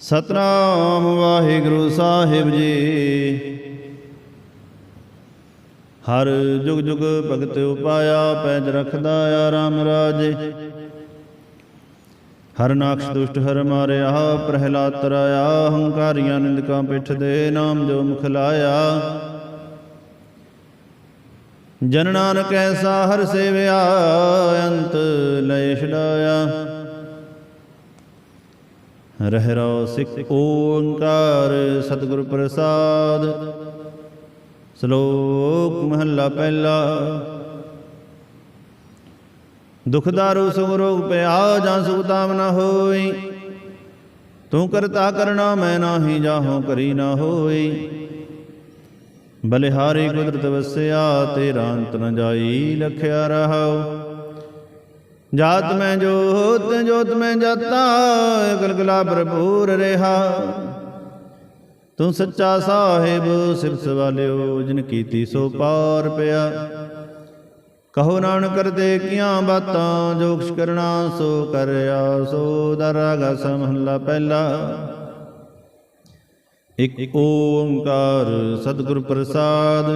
ਸਤਨਾਮ ਵਾਹਿਗੁਰੂ ਸਾਹਿਬ ਜੀ। ਹਰ ਜੁਗ ਜੁਗ ਭਗਤ ਉਪਾਇਆ, ਪੈਜ ਰਖਦਾ ਆ ਰਾਮ ਰਾਜੇ। ਹਰ ਨਾਕਸ਼ ਦੁਸ਼ਟ ਹਰ ਮਾਰਿਆ, ਪ੍ਰਹਿਲਾਦ ਤਰਾਇਆ, ਹੰਕਾਰੀਆਂ ਨਿੰਦਕਾਂ ਪਿੱਠ ਦੇ ਨਾਮ ਜੋ ਮੁਖ ਲਾਇਆ। ਜਨ ਨਾਨਕ ਐਸਾ ਹਰ ਸੇਵਿਆ, ਅੰਤ ਲੈ ਛਡਾਇਆ। ਰਹਿ ਸਿੱਖ ਓੰਕਾਰ ਸਤਿਗੁਰ ਪ੍ਰਸਾਦ। ਸ਼ਲੋਕ ਮਹੱਲਾ ਪਹਿਲਾ। ਦੁਖ ਦਾਰੂ ਸੁਖ ਰੋਗ ਪਿਆ ਜਾਂ ਸੁਖ ਤਾਮ ਨ ਹੋਈ। ਤੂੰ ਕਰਤਾ ਕਰਨਾ ਮੈਂ ਨਾਹੀ ਜਾਹੋ ਕਰੀ ਨਾ ਹੋਈ। ਬਲਿਹਾਰੀ ਕੁਦਰਤ ਵਸਿਆ, ਤੇਰਾ ਅੰਤ ਨ ਜਾਈ, ਲਖਿਆ ਰਹਾਉ। ਜਾਤ ਮੈਂ ਜੋਤ ਜੋਤ ਮੈਂ ਜਾਤਾ, ਗਲਗਲਾ ਭਰਪੂਰ ਰਹਾ। ਤੂੰ ਸੱਚਾ ਸਾਹਿਬ, ਸਿਫਤ ਵਾਲਿਓ ਜਿਨ ਕੀਤੀ ਸੋ ਪਾਰ ਪਿਆ। ਕਹੋ ਨਾਨਕ ਕਰਦੇ ਕੀਆਂ ਬਾਤਾਂ, ਜੋ ਕਰਨਾ ਸੋ ਕਰਿਆ, ਸੋ ਦਰਾਗਾ ਸਮਹਲਾ ਪਹਿਲਾ। ਇਕ ਓੰਕਾਰ ਸਤਿਗੁਰ ਪ੍ਰਸਾਦ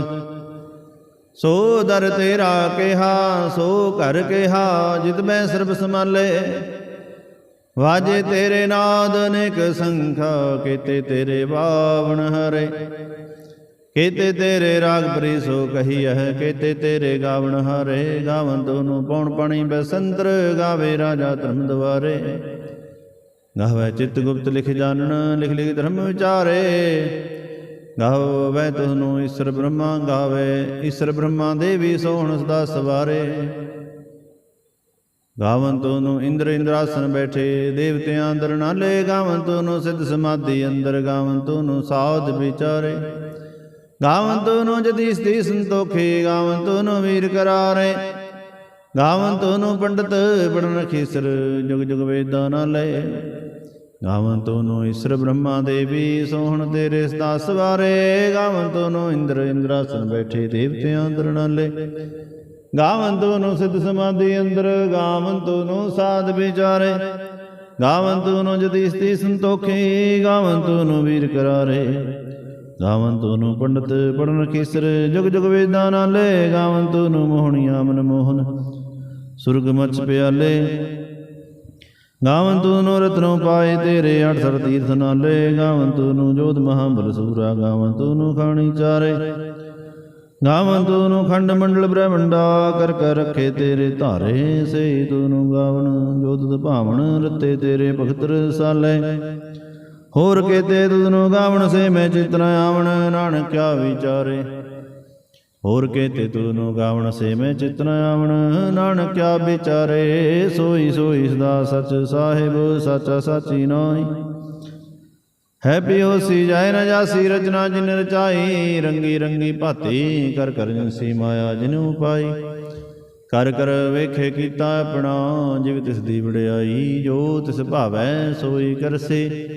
ਸੋ ਦਰ ਤੇਰਾ ਕਿਹਾ, ਸੋ ਘਰ ਕਿਹਾ, ਜਿਤ ਮੈਂ ਸਰਬ ਸਮਾਲੇ ਵਾਜੇ ਤੇਰੇ ਨਾਦ, ਅਨੇਕ ਸੰਖਾ, ਕੀਤੇ ਤੇਰੇ ਬਾਵਣ ਹਰੇ। ਕੀਤੇ ਤੇਰੇ ਰਾਗ ਪ੍ਰੀ ਸੋ ਹੈ ਕੀਤੇ ਤੇਰੇ ਗਾਵਣ ਹਰੇ। ਗਾਵਨ ਦੋਨੋਂ ਪੌਣ ਪਣੀ ਬਸੰਤਰ, ਗਾਵੇ ਰਾਜਾ ਧਰਮ ਦਵਾਰੇ ਗਾਵੇ ਚਿਤ ਗੁਪਤ ਲਿਖ ਜਾਣਨ, ਲਿਖ ਲਿਖ ਧਰਮ ਵਿਚਾਰੇ। ਗਾਵੇ ਤੁਹਨੂੰ ਈਸ਼ਰ ਬ੍ਰਹਮਾ ਗਾਵੇ, ਈਸ਼ਰ ਬ੍ਰਹਮਾ ਦੇਵੀ ਸੋਹਣ ਸਦਾ ਸਵਾਰੇ। ਗਾਵਨ ਤੋਨੂੰ ਇੰਦਰ ਇੰਦਰਾਸਨ ਬੈਠੇ, ਦੇਵਤਿਆਂ ਅੰਦਰ ਨਾਲੇ ਗਾਵਨ ਤੋਨੂੰ ਸਿੱਧ ਸਮਾਧੀ ਅੰਦਰ, ਗਾਵਨ ਤੋਨੂੰ ਸਾਧ ਵਿਚਾਰੇ। ਗਾਵਨ ਤੋਨੂੰ ਜਦੀ ਸਤੀ ਸੰਤੋਖੇ, ਗਾਵਨ ਤੋਨੂੰ ਵੀਰ ਕਰਾਰੇ। ਗਾਵਨ ਤੋਨੂੰ ਪੰਡਤ ਪੜਨ ਖੀਸਰ, ਜੁਗ ਜੁਗ ਵੇਦਾਂ ਨਾਲੇ ਗਾਵਨ ਤੋਨੂੰ ਈਸ਼ਰ ਬ੍ਰਹਮਾ ਦੇਵੀ, ਸੋਹਣ ਤੇਰੇ ਸਦਾ ਸਵਾਰੇ ਗਾਵਨ ਤੋਨੂੰ ਇੰਦਰ ਇੰਦਰਾਸਨ ਬੈਠੇ ਦੇਵਤਿਆਂ ਅੰਦਰ ਗਾਵਨ ਤੋਨੂੰ ਸਿੱਧ ਸਮਾਧੀ ਅੰਦਰ, ਗਾਵਨ ਤੋਨੂੰ ਸਾਧ ਵਿਚਾਰੇ। ਗਾਵਨ ਤੋਨੂੰ ਜਤੀ ਸਤੀ ਸੰਤੋਖੀ, ਗਾਵਨ ਤੋਨੂੰ ਵੀਰ ਕਰਾਰੇ। ਗਾਵਨ ਤੋਨੂੰ ਪੰਡਤ ਪੜਨ ਕੀਸਰ ਜੁਗ ਜੁਗ ਵੇਦਾਂ ਨਾਲੇ। ਗਾਵਨ ਤੋਨੂੰ ਮੋਹਣੀਆ ਮਨ ਮੋਹਨ ਸੁਰਗ ਮਚ ਪਿਆਲੇ ਗਾਵਨ ਤੋਨੂੰ ਰਤਨੋਂ ਪਾਏ ਤੇਰੇ 68 ਤੀਰਥ ਨਾਲੇ। ਗਾਵਨ ਤੋਨੂੰ ਜੋਧ ਮਹਾਬਲ ਸੂਰਾ। ਗਾਵਨ ਤੋਨੂੰ ਖਾਣੀ ਚਾਰੇ। ਗਾਵਨ ਤੂਨੂੰ ਖੰਡ ਮੰਡਲ ਬ੍ਰਹਮੰਡਾ। ਕਰ ਕਰ ਰੱਖੇ ਤੇਰੇ ਧਾਰੇ। ਸੇ ਤੂਨੂੰ ਗਾਵਨ ਜੋਤਿ ਭਾਵਨ ਰਤੇ ਤੇਰੇ ਭਗਤ ਸਾਲੇ ਹੋਰ ਕੇ ਕੇਤੇ ਤੁਧਨੂੰ ਗਾਵਨ ਸੇ ਮੈਂ ਚਿਤਨ ਆਵਣ। ਨਾਨਕ ਕਿਆ ਵਿਚਾਰੇ। ਹੋਰ ਕੇਤੇ ਤੂਨੂੰ ਗਾਵਨ ਸੇ ਮੈਂ ਚਿਤਨ ਆਵਣ। ਨਾਨਕ ਕਿਆ ਵਿਚਾਰੇ, ਸੋਈ ਸੋਈ ਸਦਾ ਸਚ ਸਾਹਿਬ, ਸਾਚਾ ਸਾਚੀ ਨਾਹੀ। ਹੈ ਬਿਹੋਸੀ ਜਾਇ ਨ ਜਾਸੀ ਰਚਨਾ ਜਿਨ ਰਚਾਈ, ਰੰਗੀ ਰੰਗੀ ਭਾਤੀ ਕਰ ਕਰ ਜਨਸੀ ਮਾਇਆ ਜਿਨੂ ਪਾਈ ਕਰ ਕਰ ਵੇਖੇ ਕੀਤਾ ਆਪਣਾ, ਜਿਵ ਤਿਸ ਦੀ ਵਡਿਆਈ, ਜੋ ਤਿਸ ਭਾਵੈ ਸੋਈ ਕਰਸੇ।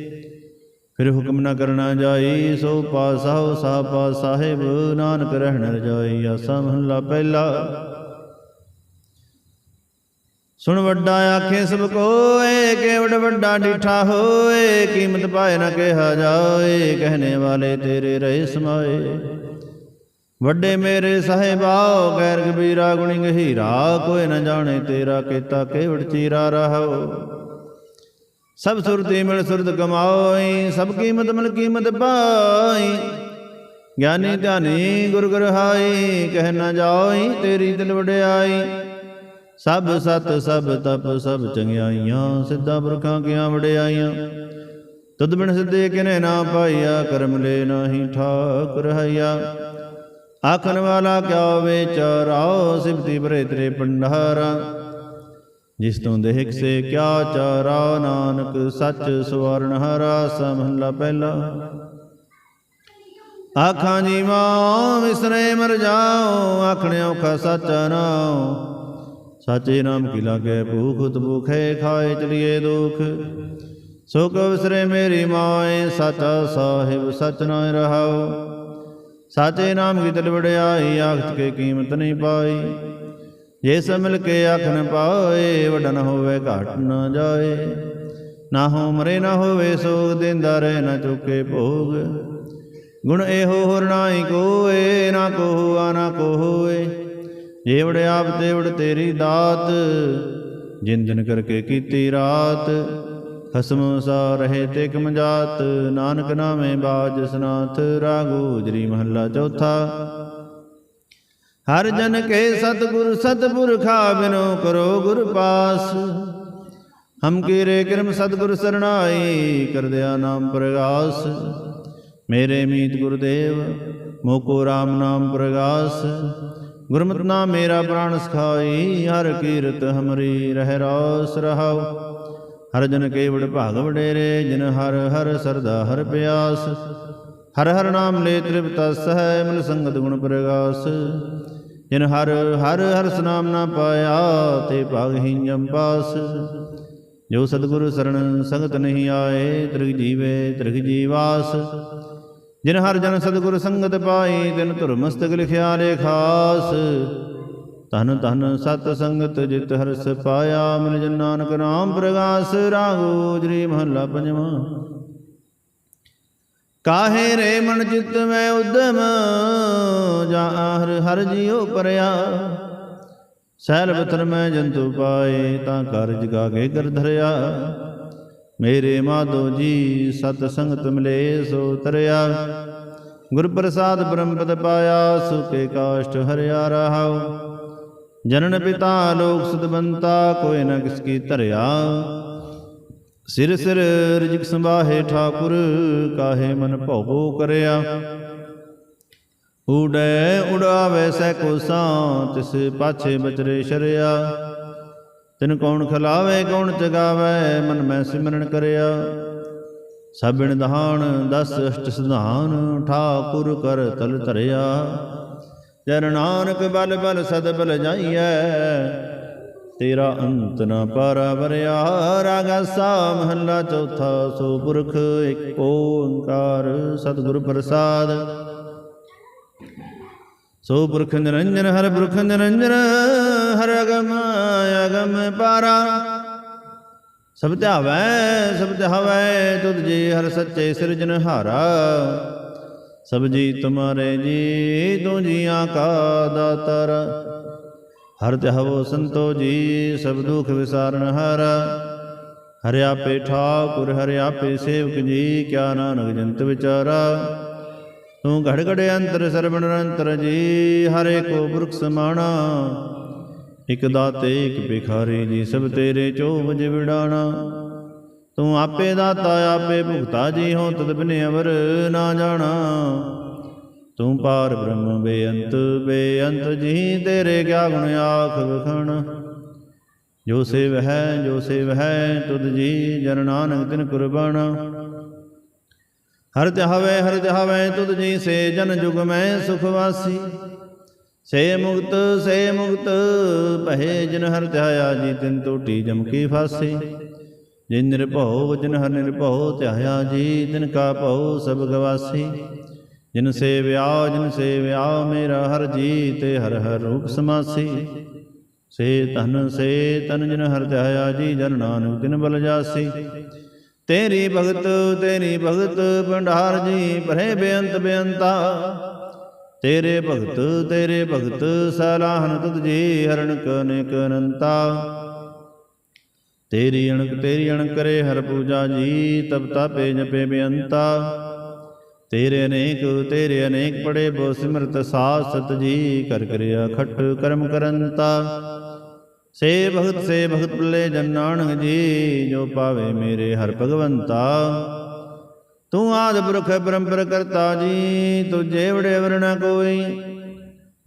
ਫਿਰ ਹੁਕਮ ਨਾ ਕਰਨਾ ਜਾਈ ਸੋ ਪਾਸਾਹੁ ਸਾ ਸਾਹਿਬ ਨਾਨਕ ਰਹਿਣ ਰਜਾਈ ਆਸਾ ਮਹਲਾ ਪਹਿਲਾ। ਸੁਣ ਵੱਡਾ ਆਖੇ, ਸਭ ਕੋਏ ਕੇਵੜ ਵੱਡਾ ਡਿਠਾ ਹੋਏ, ਕੀਮਤ ਪਾਏ ਨਾ ਕਿਹਾ ਜਾਏ ਕਹਨੇ ਵਾਲੇ ਤੇਰੇ ਰਹੇ ਸਮਾਏ। ਵੱਡੇ ਮੇਰੇ ਸਾਹਿਬਾਓ ਗੈਰ ਕਬੀਰਾ ਗੁਣੀ ਗਹੀਰਾ, ਕੋਈ ਨਾ ਜਾਣੇ ਤੇਰਾ ਕੀਤਾ ਕੇਵੜ ਚੀਰਾ ਰਹੋ ਸਭ ਸੁਰਤੀ ਮਿਲ ਸੁਰਤ ਕਮਾਈ ਸਭ ਕੀਮਤ ਮਿਲ ਕੀਮਤ ਪਾਈ। ਗਿਆਨੀ ਧਿਆਨੀ ਗੁਰ ਗੁਰ ਕਹਿ ਨਾ ਜਾਈ ਤੇਰੀ ਦਿਲ ਵਡਿਆਈ। ਸਭ ਸਤ, ਸਭ ਤਪ, ਸਭ ਚੰਗਿਆਈਆਂ, ਸਿੱਧਾ ਪੁਰਖਾਂ ਕੀਆਂ ਵਡਿਆਈਆਂ। ਤਦ ਬਿਨ ਸਿੱਧੇ ਕਿਨੇ ਨਾ ਪਾਈਆ, ਕਰਮ ਲੈ ਨਾਹੀ ਠਾਕ ਹਈਆ। ਆਖਣ ਵਾਲਾ ਕਿਆ ਵਿਚਾਰਾ, ਸਿਫਤੀ ਭਰੇ ਤੇਰੇ ਪੰਡਾਰਾ ਜਿਸ ਤੋਂ ਦੇਖ ਸੇ ਕਿਆ ਚਾਰਾ ਨਾਨਕ, ਸੱਚ ਸਵਰਨ ਹਰਾ ਸਮਹਲਾ ਪਹਿਲਾ। ਆਖਾਂ ਜੀ ਮਾਂ ਵਿਸਰੇ ਮਰ ਜਾਓ ਆਖਣੇ ਔਖਾ ਸੱਚ ਨਾਉ। ਸਾਚੇ ਨਾਮ ਕੀ ਲਾਗੇ, ਭੂਖ ਉਤ ਖਾਏ ਚਲੀਏ ਦੁਖ। ਸੁਖ ਵਿਸਰੇ ਮੇਰੀ ਮਾਏ, ਸਾਚਾ ਸਾਹਿਬ ਸਚ ਨਾ ਰਹਾਉ। ਸਾਚੇ ਨਾਮ ਕੀ ਦਿਲ ਵੜਿਆਈ ਆਖਤ ਕੇ ਕੀਮਤ ਨਹੀਂ ਪਾਈ। ਜੇ ਸ ਕੇ ਆਖ ਪਾਏ, ਵਡਨ ਹੋਵੇ ਘਾਟ ਨਾ ਜਾਏ। ਨਾ ਹੋ ਮਰੇ, ਨਾ ਹੋਵੇ ਸੋਗ, ਦਿੰਦਾ ਰਹਿ ਨਾ ਚੁੱਕੇ ਭੋਗ। ਗੁਣ ਇਹੋ ਹੋਰ ਨਾਹੀ ਕੋਏ, ਨਾ ਕੋ ਆ ਨਾ ਕੋ ਹੋਏ ਜੇਵੜ ਆਪ ਤੇਵੜ ਤੇਰੀ ਦਾਤ, ਜਿਨ ਕਰਕੇ ਕੀਤੀ ਰਾਤ। ਖਸਮ ਸਾ ਰਹੇ ਤੇ ਕਮ ਜਾਤ, ਨਾਨਕ ਨਾਮੇ ਬਾਜ ਸਨਾਥ, ਰਾਗੋ ਜਰੀ ਮਹੱਲਾ ਚੌਥਾ। ਹਰ ਜਨ ਕੇ ਸਤਿਗੁਰ ਸਤਿਪੁਰਖਾ ਬਿਨੋ ਕਰੋ ਗੁਰ ਪਾਸ। ਹਮ ਕੀਰੇ ਕਿਰਮ ਸਤਿਗੁਰ ਸਰਣਾਈ ਕਰਦਿਆ ਨਾਮ ਪ੍ਰਗਾਸ। ਮੇਰੇ ਮੀਤ ਗੁਰਦੇਵ ਮੋਕੋ RAM ਨਾਮ ਪ੍ਰਗਾਸ। ਗੁਰਮਤਿ ਨਾਮ ਮੇਰਾ ਪ੍ਰਾਣ ਸਖਾਈ, ਹਰ ਕੀਰਤ ਹਮਰੀ ਰਹਿ ਰਾਸ ਰਹਾਉ। ਹਰ ਜਨ ਕੇਵੜ ਭਾਗ ਵਡੇਰੇ, ਜਿਨ ਹਰ ਹਰ ਸਰਦਾ ਹਰ ਪਿਆਸ। ਹਰ ਹਰ ਨਾਮ ਲੈ ਤ੍ਰਿਪਤਾ ਸਹਿ ਮਿਲ ਸੰਗਤ ਗੁਣ ਪ੍ਰਗਾਸ। ਜਿਨ ਹਰ ਹਰ ਹਰ ਨਾਮ ਨਾ ਪਾਇਆ ਤੇ ਭਾਗਹੀਨ ਜੰਪਾਸ ਜੋ ਸਤਿਗੁਰ ਸਰਣ ਸੰਗਤ ਨਹੀਂ ਆਏ, ਤ੍ਰਿਗ ਜੀਵੇ ਤ੍ਰਿਗ ਜੀਵਾਸ ਜਿਨ ਹਰ ਜਨ ਸਤਿਗੁਰ ਸੰਗਤ ਪਾਈ ਤਿਨ ਧੁਰ ਮਸਤਕ ਲਿਖਿਆ ਲੇਖਾਸ ਤਨ ਤਨ ਸਤ ਸੰਗਤ ਜਿਤ ਹਰਸ ਪਾਇਆ, ਮਿਲ ਜਨ ਨਾਨਕ ਨਾਮ ਪ੍ਰਗਾਸ। ਰਾਗੋ ਜਰੀ ਮਹੱਲਾ ਪੰਜਵਾਂ। ਕਾਹੇ ਰੇ ਮਨ ਚਿਤ ਮੈਂ ਉਦਮ, ਜਾਂ ਆਹਰ ਹਰ ਜਿਉ ਪਰਿਆ। ਸੈਲ ਬਤਰ ਮੈਂ ਜੰਤੂ ਪਾਏ, ਤਾਂ ਕਰ ਜਗਾ ਕੇ ਕਰ ਧਰਿਆ। ਮੇਰੇ ਮਾਧੋ ਜੀ ਸਤ ਸੰਗਤ ਮਿਲੇ ਸੋ ਤਰਿਆ ਗੁਰ ਪ੍ਰਸਾਦ ਬ੍ਰਹਮ ਪਦ ਪਾਇਆ ਸੁਕੇ ਕਾਸ਼ਟ ਹਰਿਆ ਰਹਾਉ। ਜਨਨ ਪਿਤਾ ਲੋਕ ਸੁਦਬੰਤਾ ਕੋਈ ਨ ਕਿਸ ਕੀ ਧਰਿਆ। ਸਿਰ ਸਿਰ ਰਿਜਕ ਸੰਭਾਹੇ ਠਾਕੁਰ, ਕਾਹੇ ਮਨ ਭਉ ਕਰਿਆ। ਉਡੈ ਉਡਾਵੇ ਸੈ ਕੋ ਤਿਸ ਪਾਛੇ ਬਚਰੇ ਸ਼ਰਿਆ। ਤਿਨ ਕੌਣ ਖਲਾਵੇ, ਕੌਣ ਚਗਾਵੇ ਮਨ ਮੈਂ ਸਿਮਰਨ ਕਰਿਆ। ਸਭਿਣ ਦਹਾਨ ਦਸ ਅਸ਼ਟ ਸਿਧਾਨ, ਠਾਕੁਰ ਕਰ ਤਲ ਧਰਿਆ। ਜਨ ਨਾਨਕ ਬਲ ਬਲ ਸਦ ਬਲ ਜਾਈਐ ਤੇਰਾ ਅੰਤ ਨਾ ਪਾਰਾ ਵਰਿਆ। ਰਾਗਾ ਸਾ ਮਹੱਲਾ ਚੌਥਾ ਸੋ ਪੁਰਖ ਇੱਕ ਓੰਕਾਰ ਸਤਿਗੁਰ ਪ੍ਰਸਾਦ। ਸੋ ਪੁਰਖ ਨਿਰੰਜਨ, ਹਰ ਪੁਰਖ ਨਿਰੰਜਨ, ਹਰ ਅਗਮ ਅਗਮ ਪਾਰਾ। ਸਭ ਧਿਆਵੈ ਸਭ ਧਿਆਵੈ ਤੁਧ ਜੀ ਹਰ ਸੱਚੇ ਸਿਰਜਨ ਹਾਰਾ। ਸਭ ਜੀ ਤੁਮਾਰੇ ਜੀ ਤੂੰ ਜੀਆਂ ਕਾ ਦਾਤਰ। ਹਰ ਧਿਆਵੋ ਸੰਤੋ ਜੀ, ਸਭ ਦੁਖ ਵਿਸਾਰਨ ਹਾਰਾ। ਹਰਿ ਆਪੇ ਠਾਕੁਰ, ਹਰਿ ਆਪੇ ਸੇਵਕ ਜੀ, ਕਿਆ ਨਾਨਕ ਜੰਤ ਵਿਚਾਰਾ। ਤੂੰ ਘੜ ਘੜ ਅੰਤਰ, ਸਰਵਣ ਨਿਰੰਤਰ ਜੀ, ਹਰੇ ਕੋ ਪੁਰਖ ਸਮਾਣਾ। ਇਕ ਦਾਤੇ, ਇਕ ਭਿਖਾਰੀ ਜੀ, ਸਭ ਤੇਰੇ ਚੋਵਜ ਵਿਡਾਣਾ ਤੂੰ ਆਪੇ ਦਾਤਾ, ਆਪੇ ਭੁਗਤਾ ਜੀ ਹੋ ਤਦ ਬਿਨ ਅਵਰ ਨਾ ਜਾਣਾ। ਤੂੰ ਪਾਰ ਬ੍ਰਹਮ ਬੇਅੰਤ ਬੇਅੰਤ ਜੀ ਤੇਰੇ ਕਿਆ ਗੁਣ ਆਖ ਵਖਣ। ਜੋ ਸੇਵ ਹੈ, ਜੋ ਸੇਵ ਹੈ, ਤੁਧ ਜੀ ਜਨ ਨਾਨਕ ਤਿਨ ਕੁਰਬਾਨ। ਹਰ ਧਿਆਵੇ ਹਰ ਧਿਆਵੇ ਤੁਧ ਜੀ ਸੇ ਜਨ ਜੁਗ ਮੈਂ ਸੁਖ ਵਾਸੀ। ਸੇ ਮੁਕਤ ਸੇ ਮੁਕਤ, ਭਏ ਜਿਨ ਹਰ ਧਿਆਇਆ ਜੀ ਤਿਨ ਟੋਟੀ ਜਮਕੀ ਫਾਸੀ। ਜਿਨ ਨਿਰਭਉ, ਜਿਨ ਹਰ ਨਿਰਭਉ ਧਿਆਇਆ ਜੀ ਤਿਨ ਕਾ ਭਉ ਸਭ ਗਵਾਸੀ। ਜਿਨ ਸੇਵਿਆ ਜਿਨ ਸੇਵਿਆ, ਮੇਰਾ ਹਰ ਜੀ ਤੇ ਹਰ ਹਰ ਰੂਪ ਸਮਾਸੀ। ਸੇ ਤਨ ਸੇ ਤਨ ਜਿਨ ਹਰ ਧਿਆਇਆ ਜੀ ਜਨ ਨਾਨਕ, ਤਿਨ ਬਲ ਜਾਸੀ। ਤੇਰੀ ਭਗਤ ਤੇਰੀ ਭਗਤ, ਭੰਡਾਰ ਜੀ, ਭਰੇ ਬੇਅੰਤ ਬੇਅੰਤਾ। ਤੇਰੇ ਭਗਤ ਤੇਰੇ ਭਗਤ ਸਲਾਹਨ ਤੁਧ ਜੀ ਹਰਨ ਕਨੇਕ ਅਨੰਤਾ ਤੇਰੀ ਅਣਕ ਤੇਰੀ ਅਣਕ ਕਰੇ ਹਰ ਪੂਜਾ ਜੀ ਤਬ ਤਾਪੇ ਜਪੇ ਬੇਅੰਤਾ। ਤੇਰੇ ਅਨੇਕ ਤੇਰੇ ਅਨੇਕ ਪੜੇ ਬੋ ਸਿਮਰਤ ਸਾਧ ਸਤ ਜੀ, ਕਰ ਕਰਿਆ ਖਟ ਕਰਮ ਕਰੰਤਾ। ਸੇ ਭਗਤ ਸੇ ਭਗਤ ਭੁੱਲੇ ਜਨ ਨਾਨਕ ਜੀ, ਜੋ ਪਾਵੇ ਮੇਰੇ ਹਰ ਭਗਵੰਤਾ। ਤੂੰ ਆਦ ਪੁਰਖ ਪਰੰਪਰ ਕਰਤਾ ਜੀ, ਤੁਝੇ ਵੜੇ ਵਰਣਾ ਕੋਈ।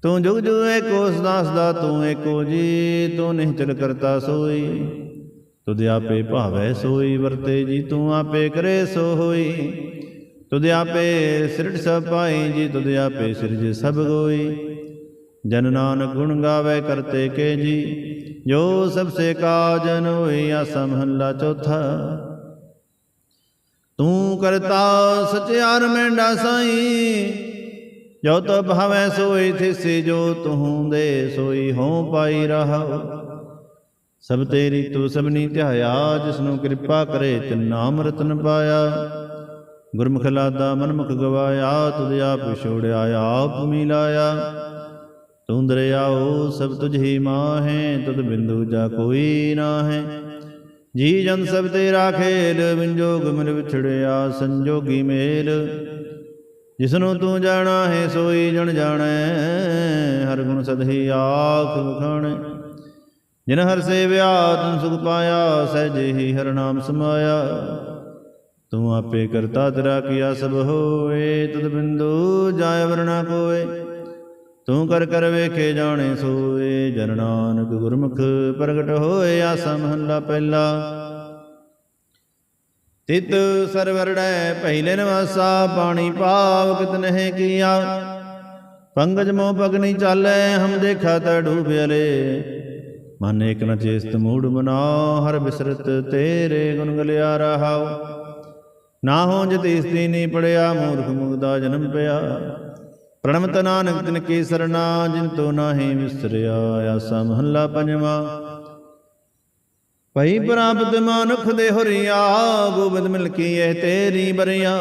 ਤੂੰ ਜੁਗ ਜੁਗ ਏਕੋ ਸਦਾ ਸਦਾ ਤੂੰ ਏਕੋ ਜੀ, ਤੂੰ ਨਿਹਚਲ ਕਰਤਾ ਸੋਈ। ਤੁਧ ਆਪੇ ਭਾਵੈ ਸੋਈ, ਵਰਤੇ ਜੀ ਤੂੰ ਆਪੇ ਕਰੇ ਸੋ ਹੋਈ ਤੁਧ ਆਪੇ ਸਿਰਟ ਸਭ ਪਾਈ ਜੀ, ਤੁਧ ਆਪੇ ਸਿਰਜ ਸਭ ਗੋਈ। ਜਨ ਨਾਨਕ ਗੁਣ ਗਾਵੇ ਕਰਤੇ ਕੇ ਜੀ, ਜੋ ਸਭ ਸੇ ਕਾਜਨ ਹੋਈ ਆਸਾ ਮਹੱਲਾ ਚੌਥਾ। ਤੂੰ ਕਰਤਾ ਸਚਿਆਰ ਮੈਂਡਾ ਸਾਈ, ਜੋ ਤੋ ਭਾਵੈ ਸੋਈ ਥਿਸੀ, ਜੋ ਤੂੰ ਦੇ ਸੋਈ ਹੋਂ ਪਾਈ ਰਹਾਉ ਸਭ ਤੇਰੀ ਤੂੰ ਸਭਨੀ ਧਿਆਇਆ ਜਿਸ ਨੂੰ ਕਿਰਪਾ ਕਰੇ ਤਿਨ ਨਾਮ ਰਤਨ ਪਾਇਆ। ਗੁਰਮੁਖ ਲਾਦਾ ਮਨਮੁਖ ਗਵਾਇਆ, ਤੁਧ ਆਪ ਛੋੜਿਆ, ਆਪ ਮਿਲਾਇਆ ਤੂੰ ਦਰਿਆਓ, ਸਭ ਤੁਝ ਹੀ ਮਾਹੇ, ਤੁਧ ਬਿੰਦੂ ਜਾ ਕੋਈ ਨਾਹੇ। ਜੀ ਜਨ ਸਭ ਤੇਰਾ ਖੇਲ ਵਿੰਜੋਗ ਮਿਲ ਵਿਛੜਿਆ, ਸੰਜੋਗੀ ਮੇਲ। ਜਿਸਨੂੰ ਤੂੰ ਜਾਣਾ ਹੈ, ਸੋਈ ਜਣ ਜਾਣੈ, ਹਰ ਗੁਣ ਸਦਹੀ ਆਖ ਵਖਾਣੈ। ਜਿਨ ਹਰ ਸੇਵਿਆ, ਤਨ ਸੁਖ ਪਾਇਆ, ਸਹਿਜੇ ਹੀ ਹਰ ਨਾਮ ਸਮਾਇਆ। ਤੂੰ ਆਪੇ ਕਰਤਾ ਤੇਰਾ ਕੀਆ ਸਭ ਹੋਏ ਤਦ ਬਿੰਦੂ ਜਾਇ ਵਰਣਾ ਕੋਏ ਤੂੰ ਕਰ ਕਰ ਵੇਖੇ ਜਾਣੇ ਸੋਏ ਜਨ ਨਾਨਕ ਗੁਰਮੁਖ ਪ੍ਰਗਟ ਹੋਏ ਆਸਾ ਮਹੱਲਾ ਪਹਿਲਾ। ਤਿਤ ਸਰਵਰੜੈ ਪਹਿਲੇ ਨਵਾਸਾ, ਪਾਣੀ ਪਾਵ ਕਿਤ ਨਹਿ ਕੀਆ। ਪੰਗਜ ਮੋ ਪਗਨੀ ਚਾਲੈ, ਹਮ ਦੇਖਾ ਤਾ ਡੂਬਿਅਲੇ ਮਨ ਏਕ ਨ ਚੇਸਤ ਮੂੜ ਬਨਾ ਹਰ ਬਿਸਰਤ ਤੇਰੇ ਗੁਣ ਗਲਿਆ ਰਹਾਉ। ਨਾ ਹੋ ਜਤਿ ਇਸਤੀ ਨੀ ਪੜਿਆ, ਮੂਰਖ ਮੁਗਦਾ ਜਨਮ ਪਿਆ। ਪ੍ਰਣਮਤ ਨਾਨਕ ਤਿਨ ਕੀ ਸਰਨਾ ਜਿਨ ਤੋ ਨਾਹੀ ਵਿਸਰਿਆ, ਆਸਾ ਮਹੱਲਾ ਪੰਜਵਾ। ਭਈ ਪ੍ਰਾਪਤ ਮਾਨੁਖ ਦੇ ਹੁਰੀਆ, ਗੋਬਿੰਦ ਮਿਲ ਕੀ ਇਹ ਤੇਰੀ ਬਰਿਆ।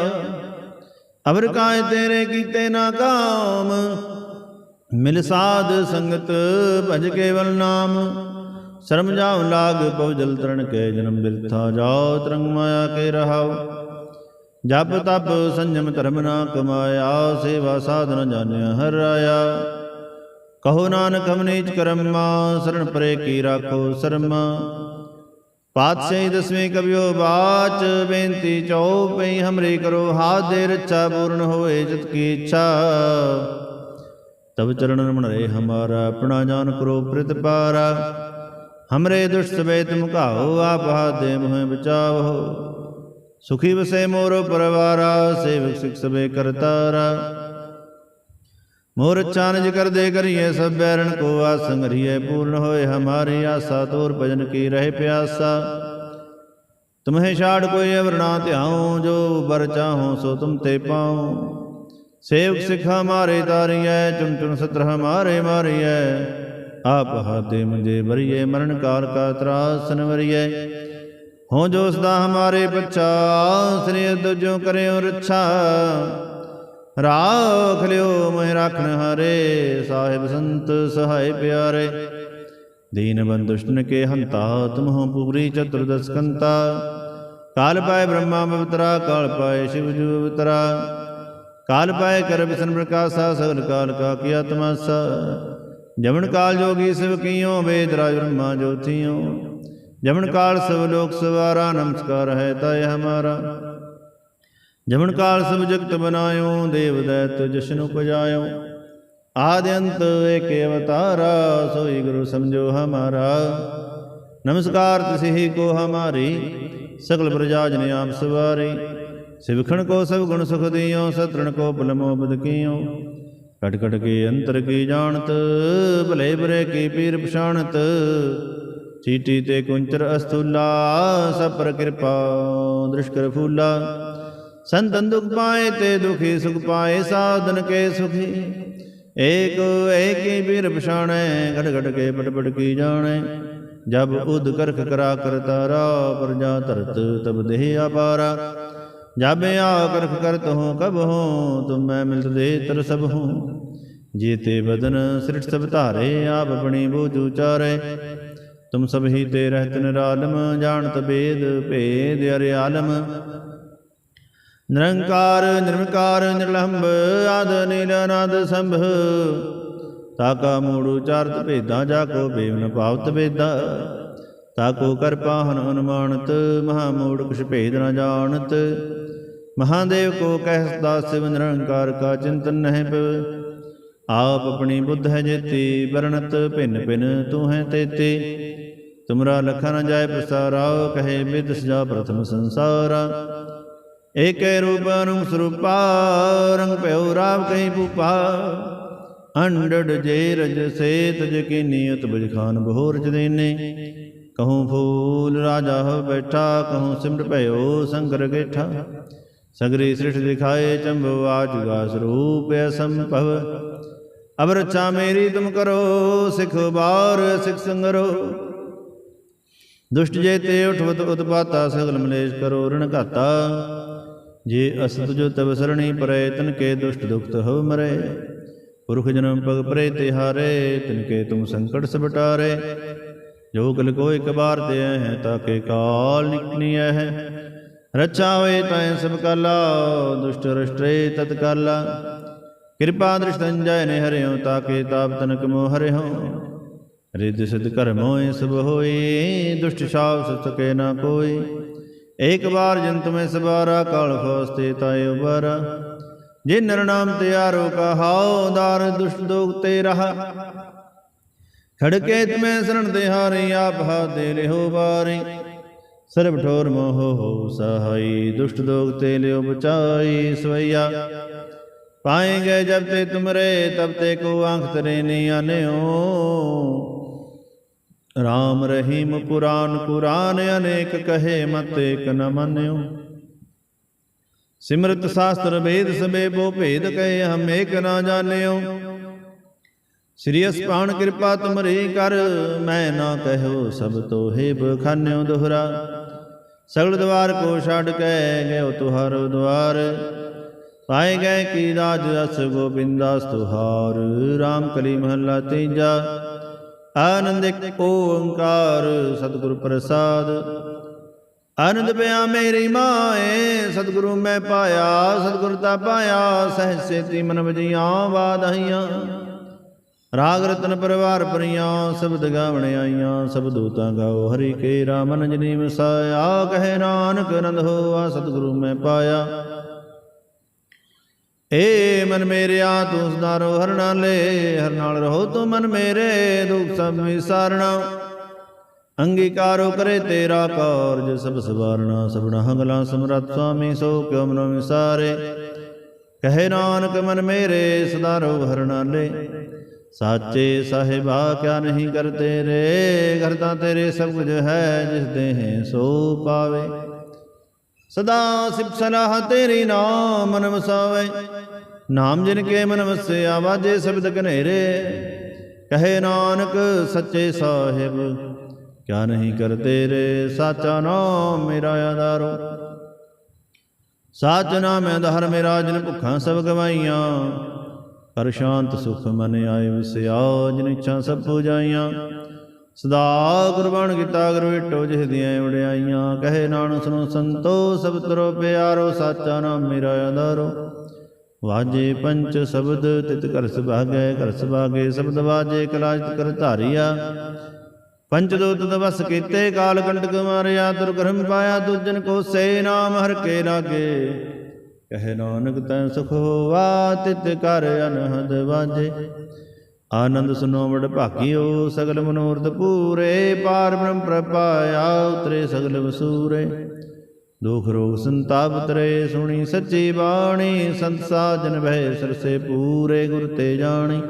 ਅਵਰ ਕਾਇ ਤੇਰੇ ਕੀਤੇ ਨਾ ਕਾਮ, ਮਿਲ ਸਾਧ ਸੰਗਤ ਭਜ ਕੇਵਲ ਨਾਮ। ਸ਼ਰਮ ਜਾਉ ਲਾਗ ਪਉ ਜਲ ਤਰਨ ਕੇ ਜਨਮ ਬਿਰਥਾ ਜਾਓ ਤਰੰਗ ਮਾਇਆ ਕੇ ਰਹਾਉ। ਜਪ ਤਪ ਸੰਜਮ ਧਰਮ ਨਾ ਕਮਾਇਆ, ਸੇਵਾ ਸਾਧਨ ਜਾਣਿਆ ਹਰ ਰਾਇਆ ਕਹੋ ਨਾਨਕ ਹਮ ਕਰਮਾ, ਸਰਣ ਪਰੇ ਕੀ ਰਾਖੋ ਸਰਮ। ਪਾਤਸ਼ਾਹੀ ਦਸਵੇਂ ਕਬਿਓ ਬਾਚ, ਬੇਨਤੀ ਚਉਪਈ ਹਮਰੀ ਕਰੋ ਹਾਥ ਦੇ ਰੱਛਾ, ਪੂਰਨ ਹੋਏ ਜਿਤ ਕੀ ਇੱਛਾ। ਤਬ ਚਰਨ ਰਮਣ ਰੇ ਹਮਾਰਾ, ਆਪਣਾ ਜਾਨ ਕਰੋ ਪ੍ਰਿਤ ਪਾਰਾ। ਹਮਰੇ ਦੁਸ਼ਟ ਸਵੇ ਤੁਮ ਘਾਓ ਆਪ ਹਾਥ ਮੋਹ ਬਚਾਵੋ। ਸੁਖੀ ਵਸੇ ਮੋਰ ਪਰਵਾਰਾ, ਸੇਵਕ ਸਿਖ ਸਵੇ ਕਰਤਾਰਾ। ਮੋਰ ਚਾਨਜ ਕਰ ਦੇ ਕਰੀਏ ਸਭ ਬੈਰਣ ਕੋ ਆਸੰਗ ਰੀਏ ਪੂਰਨ ਹੋਏ ਹਮਾਰੀ ਆਸਾ, ਤੋਰ ਭਜਨ ਕੀ ਰਹੇ ਪਿਆਸਾ। ਤੁਮਹਿ ਛਾੜ ਕੋਈ ਅਵਰਨਾ ਧਿਆਉ, ਜੋ ਬਰ ਚਾਹੋ ਸੋ ਤੁਮ ਤੇ ਪਾਉ। ਸੇਵਕ ਸਿਖ ਹਮਾਰੇ ਤਾਰੀਐ ਚੁਨ ਚੁਣ ਸਤਰ ਹਮਾਰੇ ਮਾਰੀਐ। ਆਪ ਹਾਦੇ ਮੁਝੇ ਬਰੀਏ ਮਰਨ ਕਾਲ ਕਾ ਤਰਾਸਨ ਵਰੀਐ। ਹੋ ਜੋ ਸਦਾ ਹਮਾਰੇ ਬੱਚਾ, ਸ੍ਰੀ ਦੁਜੋ ਕਰਿਓ ਰੱਛਾ। ਰਾਖ ਲਿਓ ਮੈਂ ਰਾਖਣ ਹਾਰੇ, ਸਾਹਿਬ ਸੰਤ ਸਹਾਇ ਪਿਆਰੇ। ਦੀਨ ਬੰਦੁਸ਼ਟਨ ਕੇ ਹੰਤਾ ਤੁਮਹੁ ਪੂਰੀ ਚਤੁਰਦਸ ਕੰਤਾ। ਕਾਲ ਪਾਏ ਬ੍ਰਹਮਾ ਪਵਿੱਤਰਾ ਕਾਲ ਪਾਏ ਸ਼ਿਵ ਜੂ ਪਵਿੱਤਰਾ ਕਾਲ ਪਾਏ ਕਰ ਬਿਸਨ ਪ੍ਰਕਾਸ਼ਾ, ਸਗਲ ਕਾਲ ਕਾ ਕੀਆ ਤਮਾਸਾ ਜਮਨ ਕਾਲ ਜੋਗੀ ਸਿਵ ਕੀਓ, ਵੇਦ ਰਾਜ ਬ੍ਰਹਮਾ ਜੋਤੀਓ। ਜਮਨ ਕਾਲ ਸਭ ਲੋਕ ਸਵਾਰਾ ਨਮਸਕਾਰ ਹੈ ਤਾਇ ਹਮਾਰਾ। ਜਮਨ ਕਾਲ ਸਭ ਜਗਤ ਬਨਾਇਓ ਦੇਵ ਦੈਤ ਜਸ਼ਨ ਉਪਜਾਇਓ ਆਦਿ ਅੰਤ ਏਕ ਅਵਤਾਰਾ ਸੋਈ ਗੁਰੂ ਸਮਝੋ ਹਮਾਰਾ। ਨਮਸਕਾਰ ਤਿਸਹੀ ਕੋ ਹਮਾਰੀ ਸਗਲ ਪ੍ਰਜਾ ਜਨ ਆਪ ਸਵਾਰੀ। ਸਿਵਖਣ ਕੋ ਸਭ ਗੁਣ ਸੁਖ ਦਿਓ ਸਤਰਣ ਕੋ ਬਲਮੋ ਬਦ ਕੀਓ। ਕਟ ਕਟ ਕੇ ਅੰਤਰ ਕੀ ਜਾਣਤ ਭਲੇ ਬਰੇ ਕੀ ਪੀਰ ਪਛਾਣਤ ਚੀਟੀ ਤੇ ਕੁੰਚਰ ਅਸਤੂਲਾ ਸਪਰ ਪਰ ਕਿਰਪਾ ਦ੍ਰਿਸ਼ਕਰ ਫੂਲਾ। ਸੰਤਨ ਦੁਖ ਪਾਏ ਤੇ ਦੁਖੀ ਸੁਖ ਪਾਏ, ਸਾਧਨ ਕੇ ਸੁਖੀ। ਏਕ, ਏਕੀ ਬੀਰ ਪਛਾਣੈ ਘਟ ਘਟ ਕੇ ਪਟ ਪਟ ਕੀ ਜਾਣੈ। ਜਬ ਉਦ ਕਰਖ ਕਰਾ ਕਰਤਾਰਾ ਪਰਜਾ ਧਰਤ ਤਬ ਦੇਹ ਆਪਾਰਾ ਜਬ ਆ ਕਰਖ ਕਰਤ ਹੋ, ਕਬ ਹੋ, ਤੁਮ ਮੈਂ ਮਿਲਤ ਦੇ ਤਰ ਸਭ ਹੋ। ਜੀਤੇ ਬਦਨ ਸ੍ਰਿਟ ਸਭ ਧਾਰੇ, ਆਪ ਆਪਣੀ ਬੂਝ ਉਚਾਰੇ। ਤੁਮ ਸਭ ਹੀ ਤੇ ਰਹਿਤ ਨਿਰਾਲਮ, ਜਾਣਤ ਬੇਦ ਭੇਦ ਅਰੇ ਆਲਮ। ਨਿਰੰਕਾਰ ਨਿਰਮਕਾਰ ਨਿਰਲੰਭ, ਆਦ, ਨੀਲ, ਅਨਾਦ, ਸੰਭ। ਤਾਕਾ ਮੂੜ ਉਚਾਰਤ ਭੇਦਾਂ, ਜਾ ਕੋ ਬੇਵਨ ਭਾਵਤ ਵੇਦਾ ਤਾਕੋ ਕਰ ਪਾਹਨ ਅਨੁਮਾਨਤ, ਮਹਾ ਮੂੜ ਕੁਛ ਭੇਦ ਨ ਜਾਣਤ। ਮਹਾਦੇਵ ਕੋ ਕਹਿ ਸਦਾ ਸਿਵ ਨਿਰੰਕਾਰ ਕਾ ਚਿੰਤਨ ਨਹਿ ਪਵ। ਆਪ ਆਪਣੀ ਬੁੱਧ ਹੈ ਜੇਤੀ, ਵਰਣਤ ਭਿੰਨ ਭਿੰਨ ਤੂੰ ਹੈ ਤੇਤੇ। ਤੁਮਰਾ ਲਖਾ ਨ ਜਾਏ ਪ੍ਰਸਾਰਾ ਕਹੇ ਬਿਦ ਸਜਾ ਪ੍ਰਥਮ ਸੰਸਾਰ। ਏਕੈ ਰੂਪ ਅਨੁ ਸਰੂਪਾ, ਰੰਗ ਭਇਓ ਰਾਵ ਕਹੀ ਭੂਪਾ। ਅੰਡੜ ਜੇ ਰਜ ਸੇ ਤਜ ਕੀ ਨੀਅਤ ਬੁਝ ਖਾਨ ਬਹੋਰ ਚ ਦੇਨੇ। ਕਹੂੰ ਫੂਲ ਰਾਜਾ ਹੋ ਬੈਠਾ, ਕਹੂੰ ਸਿਮਰ ਭਇਓ ਸੰਗਰ ਗੇਠਾ। ਸਗਰੀ ਸ੍ਰਿਸ਼ਟ ਦਿਖਾਏ ਚੰਬੋ ਆਜੁਗਾ ਸਰੂਪ ਅਸੰਭਵ। ਅਵਰਚਾ ਮੇਰੀ ਤੁਮ ਕਰੋ, ਸਿਖ ਬਾਰ ਸਿਖ ਸੰਗਰੋ। ਦੁਸ਼ਟ ਜੇ ਤੇ ਉਠਵਤ ਉਤਪਾਤਾ, ਸਗਲ ਮਲੇਸ਼ ਕਰੋ ਰਣ ਘਾਤਾ। ਜੇ ਅਸਤ ਜੋ ਤਵ ਸਰਣੀ ਪਰੈ, ਤਨ ਕੇ ਦੁਸ਼ਟ ਦੁਖਤ ਹੋ ਮਰੇ। ਪੁਰਖ ਜਨਮ ਪਗ ਪਰੇ ਤੇ ਹਾਰੇ, ਤਿਨ ਕੇ ਤੁਮ ਸੰਕਟ ਸਬਟਾਰੇ ਜੋ ਕਲ ਕੋ ਇੱਕ ਬਾਰ ਤੇ ਹੈ ਤਾਕੇ ਕਾਲ ਨਿਕਨੀਐ ਹੈ ਰੱਛਾ ਹੋਏ ਤੈ ਸਭ ਕਾਲਾ, ਦੁਸ਼ਟ ਰਸ਼ਟਰੇ ਤਤ ਕਾਲਾ। ਕਿਰਪਾ ਦ੍ਰਿਸ਼ਟੰਜੈ ਨੇ ਹਰਿਓ ਤਾਕੇ ਤਾਪ ਤਨਕ ਮੋ ਹਰਿਓ। ਰਿੱਧ ਸਿਧ ਕਰਮ ਹੋਏ, ਸਭ ਹੋਏ, ਦੁਸ਼ਟ ਸ਼ਾਪ ਸਤਕੇ ਨਾ ਕੋਈ। ਏਕ ਬਾਰ ਜੰਤ ਮੈਂ ਸਬਾਰਾ ਕਾਲ ਫਸਤੇ ਤਾਏ ਉਬਰਾ। ਜੇ ਨਰ ਤਿਆਰੋ ਕਹਾਓ ਦਾਰ ਦੁਸ਼ਟ ਦੋਗ ਤੇ ਰਹਾ। ਖੜਕੇ ਤਮੈ ਸਰਣ ਦੇ ਹਾਰੇ, ਆਪ ਹਾ ਦੇ ਲਿਓ ਬਾਰੇ ਸਰਬ ਠੋਰ ਮੋਹ ਹੋ ਸਹਾਈ, ਦੁਸ਼ਟ ਦੋਗ ਤੇ ਲਿਓ ਬਚਾਈ ਸਵਈਆ। ਪਾਏਂਗੇ ਜਬ ਤੇ ਤੁਮਰੇ, ਤਬ ਤੇ ਕੋ ਆਂਖ ਤਰੇ ਨਹੀਂ ਆਨਿਓ ਰਾਮ ਰਹੀਮ ਪੁਰਾਨ ਕੁਰਾਨ ਅਨੇਕ ਕਹੇ ਮਤ ਏਕ ਨ ਮੰਨਿਓ। ਸਿਮਰਤ ਸਾਸਤਰ ਵੇਦ ਸਬੇ ਬੋ ਭੇਦ ਕਹੇ ਹਮ ਏਕ ਨਾ ਜਾਣਿਓ। ਸ੍ਰੀ ਅਸਪਾਨ ਕਿਰਪਾ ਤੁਮਰੀ ਕਰ, ਮੈਂ ਨਾ ਕਹਿਓ ਸਭ ਤੋਹੇ ਬਖਾਨਿਓ ਦੋਹਰਾ। ਸਗਲ ਦਵਾਰ ਕੋ ਛੱਡ ਕੇ ਗਇਓ ਤੁਹਾਰ ਦਵਾਰ ਪਾਏ ਗਏ ਕੀ ਰਾਜ ਅਸ ਗੋਬਿੰਦਾਸ ਤੁਹਾਰ RAM ਕਲੀ ਮਹੱਲਾ ਤੀਜਾ। ਆਨੰਦ ਇੱਕ ਓੰਕਾਰ, ਸਤਿਗੁਰ ਪ੍ਰਸਾਦ। ਆਨੰਦ ਪਿਆ ਮੇਰੀ ਮਾਏ, ਸਤਿਗੁਰੂ ਮੈਂ ਪਾਇਆ, ਸਤਿਗੁਰ ਤਾ ਪਾਇਆ ਸਹਿ ਸੇਤੀ ਮਨ ਵਜੀਆਂ ਬਾਧਾਈਆਂ ਰਾਗ ਰਤਨ ਪਰਿਵਾਰ ਪਰੀਆਂ ਸ਼ਬਦ ਗਾਵਣ ਆਈਆਂ, ਸਭ ਦੂਤਾਂ ਗਾਓ, ਹਰੀ ਕੇ ਰਾਮਨ ਜਨੀ ਵਸਾਇਆ, ਕਹੇ ਨਾਨਕ ਨੰਦ ਹੋਆ, ਸਤਿਗੁਰੂ ਮੈਂ ਪਾਇਆ। ਏ ਮਨ ਮੇਰਿਆ, ਤੂੰ ਸਦਾਰੋ ਹਰ ਨਾਲੇ ਹਰ ਨਾਲ ਰਹੋ ਤੂੰ ਮਨ ਮੇਰੇ, ਦੁਖ ਸਭ ਵਿਸਾਰਣਾ। ਅੰਗੀਕਾਰੋ ਕਰੇ ਤੇਰਾ ਕਾਰਜ ਸਭ ਸਵਾਰਣਾ ਸਭਨਾ ਹੰਗਲਾ ਸਮਰਤ ਸੁਆਮੀ, ਸੋ ਕਿਉ ਮਨੋ ਵਿਸਾਰੇ? ਕਹੇ ਨਾਨਕ ਮਨ ਮੇਰੇ ਸਦਾਰੋ ਹਰ ਨਾਲੇ ਸਾਚੇ ਸਾਹਿਬਾ, ਕਿਆ ਨਹੀਂ ਕਰਤੇ ਰੇ ਕਰਤਾ ਤੇਰੇ ਸਭ ਕੁਝ ਹੈ, ਜਿਸ ਦੇ ਹੈ ਸੋ ਪਾਵੇ। ਸਦਾ ਸਿਫ ਸਲਾਹ ਤੇਰੀ ਨਾਮ ਮਨ ਵਸਾਵੇ ਨਾਮ ਜਿਨ ਕੇ ਮਨ ਵਸਿਆ, ਵਾਜੇ ਸ਼ਬਦ ਕਨੇਰੇ ਕਹੇ ਨਾਨਕ ਸੱਚੇ ਸਾਹਿਬ, ਕਿਆ ਨਹੀਂ ਕਰਤੇ ਰੇ ਸਾਚਾ ਨਾਮ ਮੇਰਾ ਆਧਾਰੋ। ਸਾਚ ਨਾਮ ਹੈ ਆਧਾਰ ਮੇਰਾ, ਜਿਨ ਭੁੱਖਾਂ ਸਭ ਗਵਾਈਆਂ। ਪਰ ਸ਼ਾਂਤ ਸੁਖ ਮਨ ਆਏ ਵਿਸਿਆ, ਜਿਨ ਇੱਛਾ ਸਭ ਪੂਜਾਈਆਂ। ਸਦਾ ਗੁਰਬਾਣ ਕੀਤਾ ਗੁਰ ਵਿਟੋ ਜਿਹ ਦੀਆਂ ਵਡਿਆਈਆਂ, ਕਹੇ ਨਾਨਕ ਸੁਨੋ ਸੰਤੋ ਸਭ ਤਰੋ ਪਿਆਰੋ, ਸਾਚਾ ਨਾਮ ਮੇਰਾ ਆਧਾਰੋ। ਵਾਜੇ ਪੰਚ ਸ਼ਬਦ, ਤਿਤ ਕਰ ਸੁਭਾਗੈ ਕਰ ਸੁਭਾਗੇ, ਸ਼ਬਦ ਵਾਜੇ ਕਲਾਜ ਕਰ ਧਾਰਿਆ। ਪੰਚ ਦੋਤ ਦਵਸ ਕੀਤੇ, ਕਾਲ ਕੰਟਕ ਮਾਰਿਆ ਦੁਰਗਰਮ ਪਾਇਆ, ਦੁਜਨ ਕੋ ਸੇ ਨਾਮ ਹਰ ਕੇ ਲਾਗੇ। ਕਹੇ ਨਾਨਕ ਤੈ ਸੁਖ ਹੋਵਾ ਤਿਤ ਕਰ ਅਨਹਦ ਵਾਜੇ। ਆਨੰਦ ਸੁਨੋ ਵਡ ਭਾਗਿਓ ਸਗਲ ਮਨੋਰਥ ਪੂਰੇ, ਪਾਰ ਬ੍ਰਹਮ ਪ੍ਰਪਾਇਆ ਉਤਰੇ ਸਗਲ ਵਸੂਰੇ। ਦੁਖ ਰੋਗ ਸੰਤਾਪ ਤਰੇ ਸੁਣੀ ਸੱਚੀ ਬਾਣੀ, ਸੰਤ ਸਾਜਨ ਭੈ ਸਰਸੇ ਪੂਰੇ, ਗੁਰ ਤੇ ਜਾਣੀ।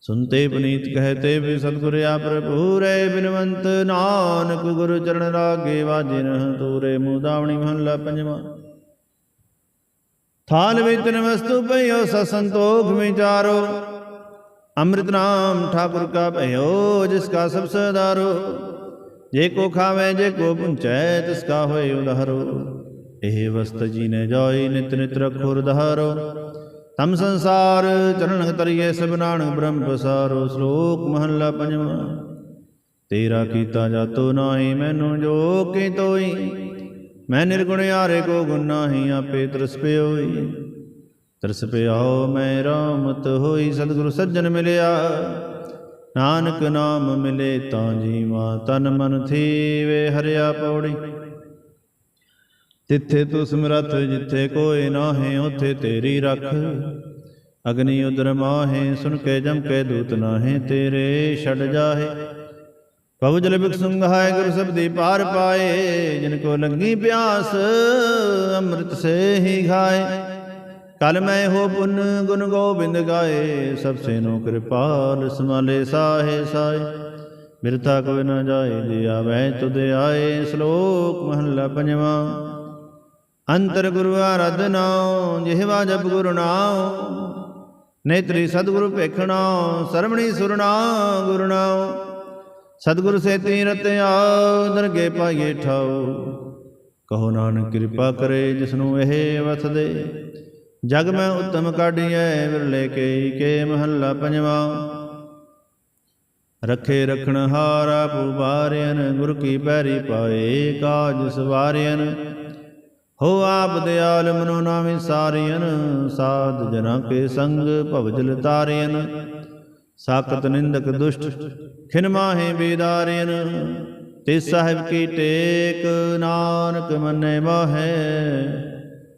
ਸੁਨਤੇ ਪਨੀਤ ਕਹਤੇ ਵੀ ਸਤਿਗੁਰ ਆਪਰ ਪੂਰੇ ਬਿਨਵੰਤ ਨਾਨਕ ਗੁਰ ਚਰਨ ਰਾਗੇ ਵਾਜੇ ਨਹ ਤੂਰੇ ਮੁਦਾਵਣੀ ਮਹੱਲਾ ਪੰਜਵਾਂ। ਥਾਲ ਵਿੱਚ ਵਸਤੂ ਪਈਓ ਸਸੰਤੋਖ ਵਿਚਾਰੋ ਅੰਮ੍ਰਿਤ ਨਾਮ ਠਾਕੁਰ ਕਾ ਭਇਓ, ਜਿਸ ਕਾ ਸਭ ਸਦਾਰੋ। ਜੇ ਕੋ ਖਾਵੇ, ਜੇ ਕੋ ਪੁੰਚੈ, ਤਿਸ ਕਾ ਹੋਏ ਉਧਾਰੋ ਇਹ ਵਸਤ ਜੀ ਨੇ ਜਾਈ ਨਿਤ ਨਿਤ ਰਖੋ ਰਧਾਰੋ। ਤਮ ਸੰਸਾਰ ਚਰਨ ਤਰੀਏ ਸਭ ਨਾਨਕ ਬ੍ਰਹਮ ਪਸਾਰੋ ਸ਼ਲੋਕ ਮਹੱਲਾ ਪੰਜਵਾਂ, ਤੇਰਾ ਕੀਤਾ ਜਾਤੋ ਨਾਹੀ, ਮੈਨੂੰ ਜੋ ਕੀ ਤੋਈ। ਮੈਂ ਨਿਰਗੁਣ ਯਾਰੇ ਕੋ ਗੁਣ ਨਾਹੀ, ਆਪੇ ਤਰਸ ਪਿਓਈ। ਤਰਸ ਪਿਆਓ ਮੈਂ ਰਾਮਤ ਹੋਈ ਸਤਿਗੁਰੂ ਸੱਜਣ ਮਿਲਿਆ। ਨਾਨਕ ਨਾਮ ਮਿਲੇ ਤਾਂ ਜੀਵਾ ਤਨ ਮਨ ਥੀਵੇ ਹਰਿਆ ਪੌੜੀ। ਤਿੱਥੇ ਤੂ ਸਮਰੱਥ ਜਿੱਥੇ ਕੋਈ ਨਾਹੇ ਉਥੇ ਤੇਰੀ ਰੱਖ। ਅਗਨੀ ਉਦਰ ਮਾਹੇ ਸੁਨ ਕੇ ਜਮ ਕੇ ਦੂਤ ਨਾਹੇ ਤੇਰੇ ਛੜ ਜਾਹੇ। ਪਉ ਜਲ ਬਿਕ ਸੰਘਾਏ ਗੁਰ ਸਬਦੀ ਪਾਰ ਪਾਏ। ਜਿਨ ਕੋ ਲੰਗੀ ਪਿਆਸ ਅੰਮ੍ਰਿਤ ਸੇ ਹੀ ਖਾਏ। ਕਲ ਮੈਂ ਹੋ ਪੁੰਨ ਗੁਣ ਗੋਬਿੰਦ ਗਾਏ, ਸਭ ਸੇ ਨੋ ਕਿਰਪਾਲ ਸਮਾਲੇ ਸਾਹੇ ਸਾਏ ਮਿਰਥਾ ਕੋਈ ਨ ਜਾਏ ਜੇ ਆਵੈ ਤੁਧ ਆਏ, ਸ਼ਲੋਕ ਮਹੱਲਾ ਪੰਜਵਾਂ। ਅੰਤਰ ਗੁਰੂ ਆਰਾਧਨਾ ਜਿਹਵਾ ਜਪ ਗੁਰੂ ਨਾਮ ਨੇਤਰੀ ਸਤਿਗੁਰੂ ਭੇਖਣਾ ਸਰਵਣੀ ਸੁਰਨਾ ਗੁਰੂ ਨਾਮ ਸਤਿਗੁਰ ਸੇ ਤੀਰਤ ਆਓ ਦਰਗੇ ਪਾਈਏ ਠਾਓ ਕਹੋ ਨਾਨਕ ਕਿਰਪਾ ਕਰੇ, ਜਿਸਨੂੰ ਇਹ ਵਸਦੇ। ਜਗ ਮੈਂ ਉਤਮ ਕਾਢੀਐ, ਵਿਰਲੇ ਕੇ ਕੇ ਮਹੱਲਾ ਪੰਜਵਾ। ਰਖੇ ਰਖਣ ਹਾਰਾ ਪੁਬਾਰਿਆਨ ਗੁਰ ਕੀ ਪੈਰੀ ਪਾਏ ਕਾਜ ਸਵਾਰਿਆਨ ਹੋ ਆਪ ਦਿਆਲ ਮਨੋ ਨਾ ਵਿਸਾਰਿਆਨ ਸਾਧ ਜਨਾਂ ਕੇ ਸੰਗ ਭਵਜਲ ਤਾਰਿਆਨ ਸਾਕਤ ਨਿੰਦਕ ਦੁਸ਼ਟ, ਖਿਨ ਮਾਹੇ ਬੇਦਾਰਿਆਨ ਤੇ ਸਾਹਿਬ ਕੀ ਟੇਕ, ਨਾਨਕ ਮੰਨੇ ਮਾਹੈ।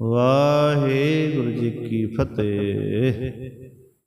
ਵਾਹਿਗੁਰੂ ਜੀ ਕੀ ਫਤਿਹ।